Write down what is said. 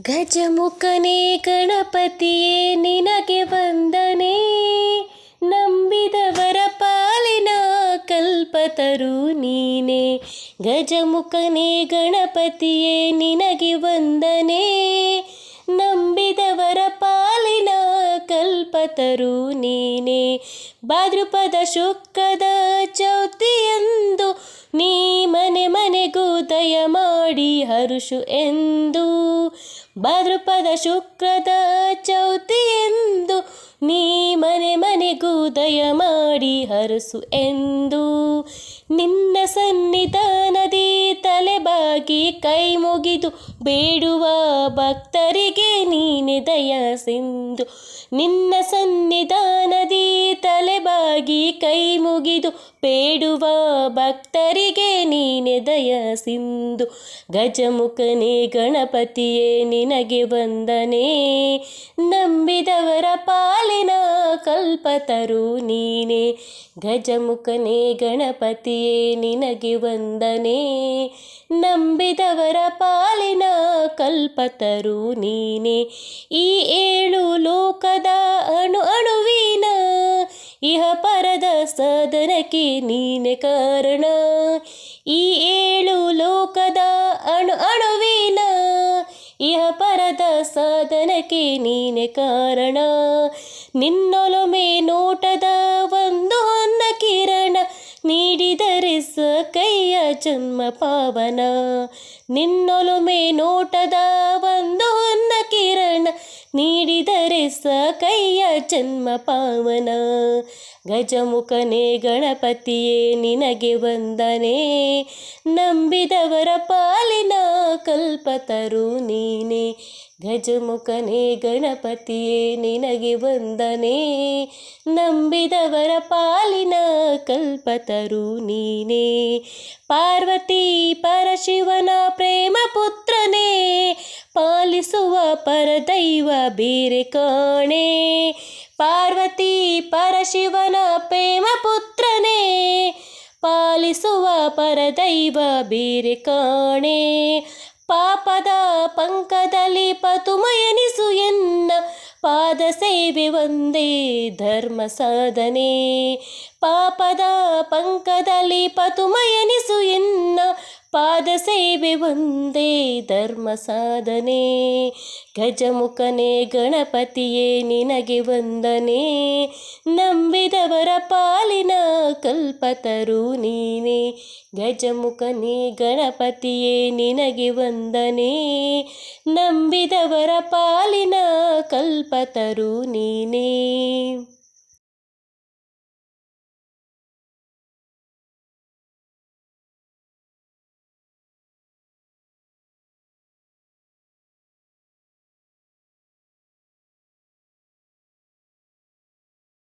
ಗಜಮುಖನೇ ಗಣಪತಿಯೇ, ನಿನಗೆ ವಂದನೆ. ನಂಬಿದವರ ಪಾಲಿನ ಕಲ್ಪತರು ನೀನೆ. ಗಜಮುಖನೇ ಗಣಪತಿಯೇ, ನಿನಗೆ ವಂದನೆ. ನಂಬಿದವರ ಪಾಲಿನ ಕಲ್ಪತರು ನೀನೆ. ಭಾದ್ರಪದ ಶುಕ್ರದ ಚೌತಿಯಂದು ನೀ ಮನೆ ಮನೆಗೂ ದಯ ಮಾಡಿ ಹರುಷು ಎಂದು. ಭಾದ್ರಪದ ಶುಕ್ರದ ಚೌತಿಯೆಂದು ನೀ ಮನೆ ಮನೆಗೂ ದಯ ಮಾಡಿ ಹರಸು ಎಂದು. ನಿನ್ನ ಸನ್ನಿಧಾನದಿ ತಲೆಬಾಗಿ ಕೈ ಮುಗಿದು ಬೇಡುವ ಭಕ್ತರಿಗೆ ನೀನೆ ದಯ ಸಿಂಧು. ನಿನ್ನ ತಲೆಬಾಗಿ ಕೈ ಮುಗಿದು ಬೇಡುವ ಭಕ್ತರಿಗೆ ನೀನೆ ದಯ ಸಿಂಧು. ಗಜಮುಖನೇ ಗಣಪತಿಯೇ, ನಿನಗೆ ವಂದನೆ. ನಂಬಿದವರ ಪಾಲಿನ ಕಲ್ಪತರು ನೀನೆ. ಗಜಮುಖನೇ ಗಣಪತಿಯೇ, ನಿನಗೆ ವಂದನೆ. ನಂಬಿದವರ ಪಾಲಿನ ಕಲ್ಪತರು ನೀನೆ. ಈ ಏಳು ಲೋಕದ ಅಣು ಅಣುವಿನ ಇಹ ಪರದ ಸದನಕ್ಕೆ ನೀನೆ ಕಾರಣ? ಈ ಏಳು ಲೋಕದ ಅಣು ಅಣುವಿನ ಇಹ ಪರದ ಸಾಧನಕ್ಕೆ ನೀನೆ ಕಾರಣ? ನಿನ್ನೊಲೊಮೆ ನೋಟದ ಒಂದು ಹೊನ್ನ ಕಿರಣ ನೀಡಿದರೆ ಸ ಕೈಯ ಜನ್ಮ ಪಾವನ. ನಿನ್ನೊಲುಮೆ ನೋಟದ ಒಂದು ಹೊನ್ನ ಕಿರಣ ಕೈಯ ಜನ್ಮ ಪಾವನ. ಗಜಮುಖನೇ ಗಣಪತಿಯೇ, ನಿನಗೆ ವಂದನೆ. ನಂಬಿದವರ ಪಾಲಿನ ಕಲ್ಪತರು ನೀನೆ. ಗಜಮುಖನೇ ಗಣಪತಿಯೇ, ನಿನಗೆ ವಂದನೆ. ನಂಬಿದವರ ಪಾಲಿನ ಕಲ್ಪತರು ನೀನೆ. ಪಾರ್ವತಿ ಪರಶಿವನ ಪ್ರೇಮ ಪುತ್ರನೇ ಪಾಲಿಸುವ ಪರದೈವ ಬೇರೆ ಕಾಣೆ. ಪಾರ್ವತಿ ಪರಶಿವನ ಪ್ರೇಮ ಪುತ್ರನೇ. ಪಾಲಿಸುವ ಪರದೈವ ಬೇರೆ ಕಾಣೆ. ಪಾಪದ ಪಂಕದಲ್ಲಿ ಪತುಮಯನಿಸು ಎನ್ನ. ಪಾದ ಸೇವೆ ಒಂದೇ ಧರ್ಮ ಸಾಧನೆ. ಪಾಪದ ಪಂಕದಲ್ಲಿ ಪತುಮಯನಿಸು ಎನ್ನ. ಪಾದ ಸೇವೆ ಒಂದೇ ಧರ್ಮ ಸಾಧನೆ. ಗಜಮುಖನೇ ಗಣಪತಿಯೇ ನಿನಗೆ ವಂದನೆ. ನಂಬಿದವರ ಪಾಲಿನ ಕಲ್ಪತರು ನೀನೆ. ಗಜಮುಖನೇ ಗಣಪತಿಯೇ ನಿನಗೆ ವಂದನೆ. ನಂಬಿದವರ ಪಾಲಿನ ಕಲ್ಪತರು ನೀನೇ.